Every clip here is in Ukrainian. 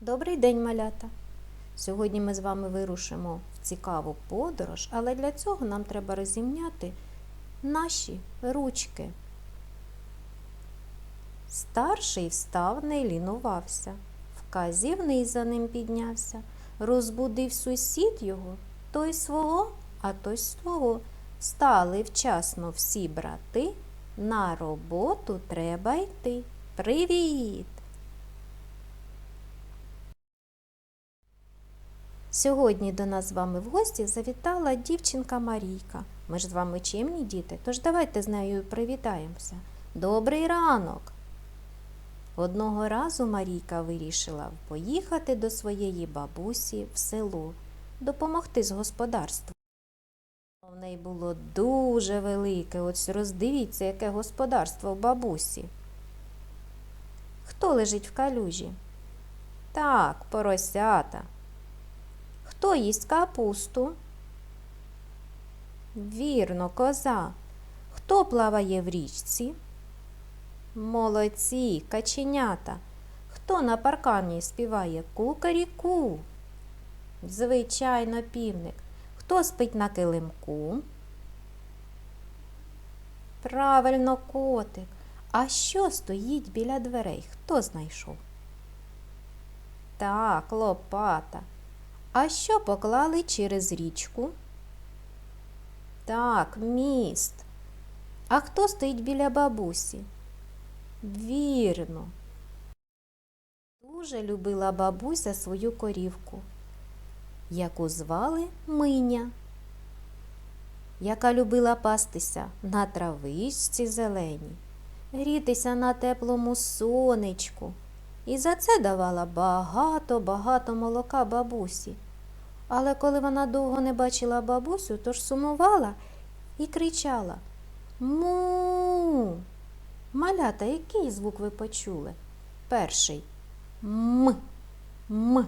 Добрий день, малята! Сьогодні ми з вами вирушимо в цікаву подорож, але для цього нам треба розімняти наші ручки. Старший встав, не лінувався, вказівний за ним піднявся, розбудив сусід його, той свого, а той свого. Встали вчасно всі брати, на роботу треба йти. Привіт! Сьогодні до нас з вами в гості завітала дівчинка Марійка. Ми ж з вами чимні діти, тож давайте з нею привітаємося. Добрий ранок! Одного разу Марійка вирішила поїхати до своєї бабусі в село, допомогти з господарством. В неї було дуже велике, ось роздивіться, яке господарство в бабусі. Хто лежить в калюжі? Так, поросята. Хто їсть капусту? Вірно, коза. Хто плаває в річці? Молодці, каченята. Хто на паркані співає кукаріку? Звичайно, півник. Хто спить на килимку? Правильно, котик. А що стоїть біля дверей? Хто знайшов? Так, лопата. А що поклали через річку? Так, міст. А хто стоїть біля бабусі? Вірно. Дуже любила бабуся свою корівку, яку звали Миня, яка любила пастися на травичці зеленій, грітися на теплому сонечку. І за це давала багато-багато молока бабусі. Але коли вона довго не бачила бабусю, то ж сумувала і кричала Му. Малята, який звук ви почули? Перший М. М.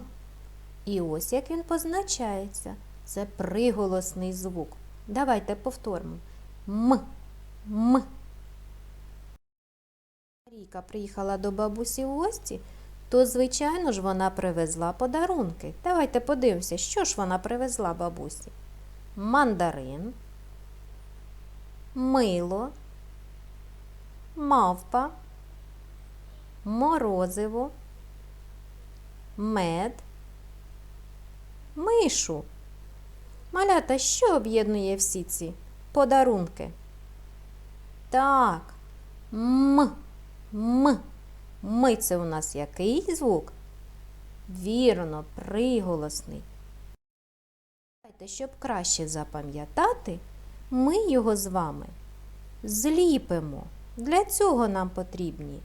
І ось як він позначається. Це приголосний звук. Давайте повторимо. М. М. Марійка приїхала до бабусі в гості, то, звичайно ж, вона привезла подарунки. Давайте подивимося, що ж вона привезла бабусі. Мандарин, мило, мавпа, морозиво, мед, мишу. Малята, що об'єднує всі ці подарунки? Так, м. М. Ми це у нас який звук? Вірно, приголосний. Щоб краще запам'ятати, ми його з вами зліпимо. Для цього нам потрібні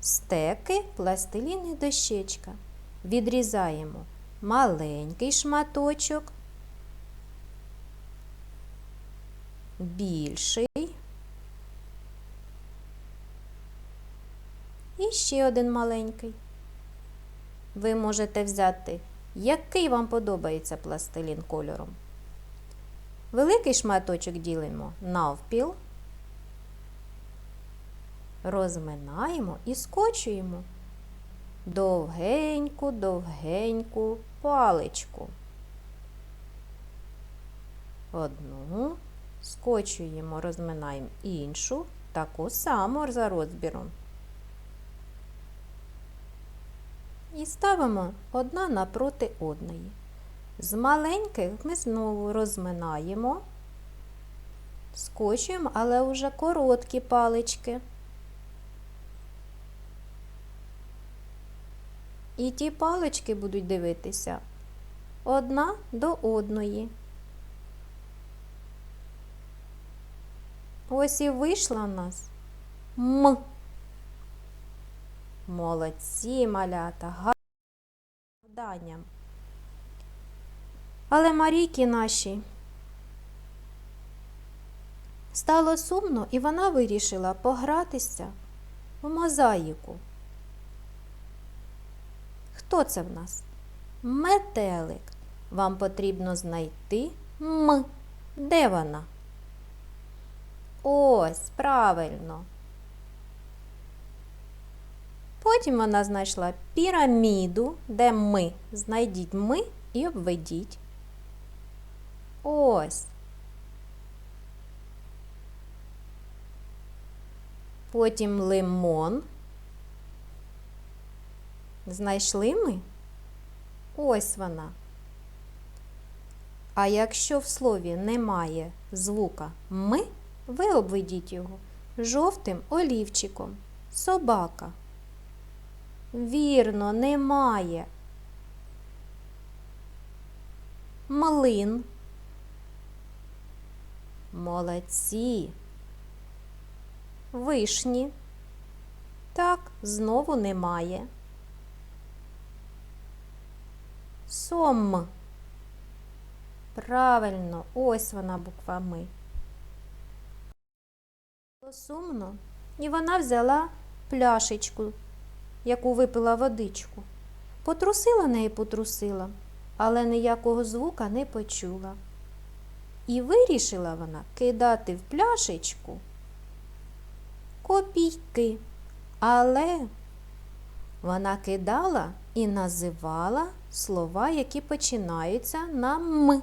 стеки, пластилін і дощечка. Відрізаємо маленький шматочок, більший. І ще один маленький. Ви можете взяти, який вам подобається пластилін кольором. Великий шматочок ділимо навпіл, розминаємо і скочуємо довгеньку, довгеньку паличку. Одну скочуємо, розминаємо іншу, таку саму за розбіром. І ставимо одна напроти одної. З маленьких ми знову розминаємо, скочуємо, але вже короткі палички. І ті палички будуть дивитися одна до одної. Ось і вийшла в нас М. Молодці малята, гарним. Але Марійки нашій стало сумно, і вона вирішила погратися в мозаїку. Хто це в нас? Метелик. Вам потрібно знайти М. Де вона? Ось, правильно. Потім вона знайшла піраміду, де ми. Знайдіть ми і обведіть. Ось. Потім лимон. Знайшли ми? Ось вона. А якщо в слові немає звука ми, ви обведіть його жовтим олівчиком. Собака. Вірно, немає. Млин. Молодці. Вишні. Так, знову немає. Сом. Правильно, ось вона буква ми. Було сумно, і вона взяла пляшечку, яку випила водичку. Потрусила неї потрусила, але ніякого звука не почула. І вирішила вона кидати в пляшечку копійки. Але вона кидала і називала слова, які починаються на м.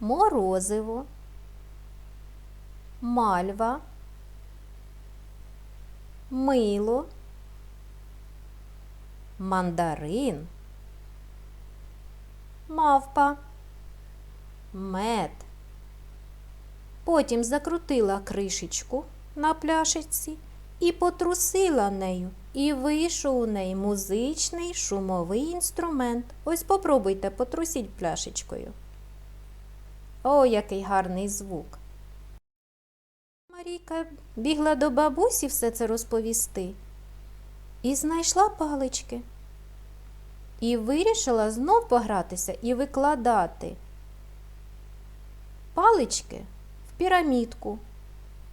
Морозиво, мальва, мило, мандарин, мавпа, мед. Потім закрутила кришечку на пляшечці і потрусила нею, і вийшов у неї музичний шумовий інструмент. Ось попробуйте потрусіть пляшечкою. О, який гарний звук. Марійка бігла до бабусі все це розповісти і знайшла палички. І вирішила знов погратися і викладати палички в пірамідку.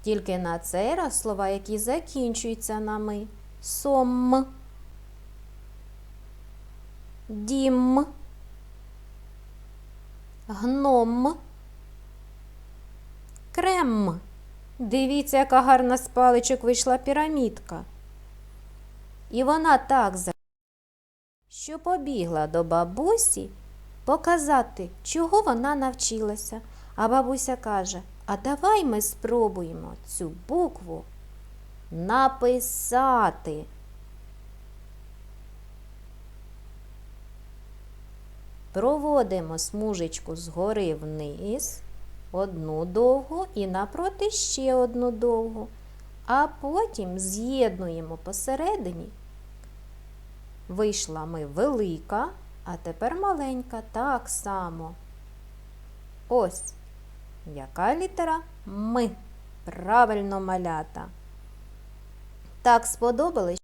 Тільки на цей раз слова, які закінчуються на ми. Сом, дім, гном, крем. Дивіться, яка гарна з паличок вийшла пірамідка. І вона так за що побігла до бабусі показати, чого вона навчилася. А бабуся каже: А давай ми спробуємо цю букву написати. Проводимо смужечку згори вниз, одну довгу і напроти ще одну довгу, а потім з'єднуємо посередині. Вийшла ми велика, а тепер маленька так само. Ось. Яка літера? Ми. Правильно малята. Так сподобалось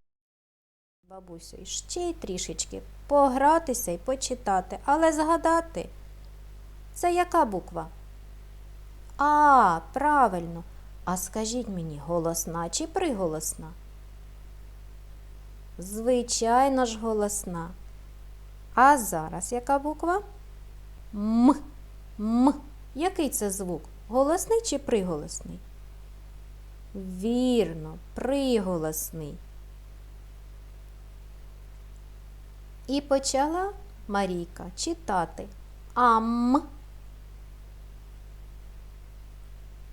бабусю ще й трішечки погратися і почитати, але згадати. Це яка буква? А, правильно. А скажіть мені, голосна чи приголосна? Звичайно ж, голосна. А зараз яка буква? М. М. Який це звук? Голосний чи приголосний? Вірно, приголосний. І почала Марійка читати ам,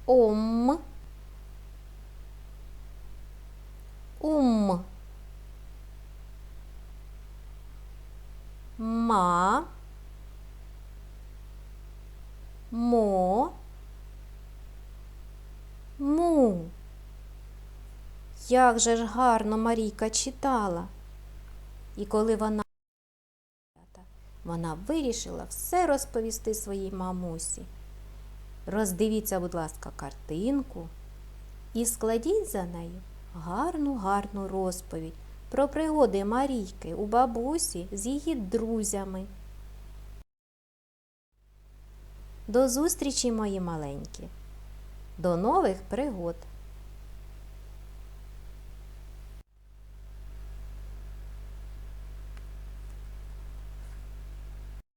ом, ум, ма, мо, му. Як же ж гарно Марійка читала. І коли вона вона вирішила все розповісти своїй мамусі. Роздивіться, будь ласка, картинку і складіть за нею гарну гарну розповідь про пригоди Марійки у бабусі з її друзями. До зустрічі, мої маленькі! До нових пригод!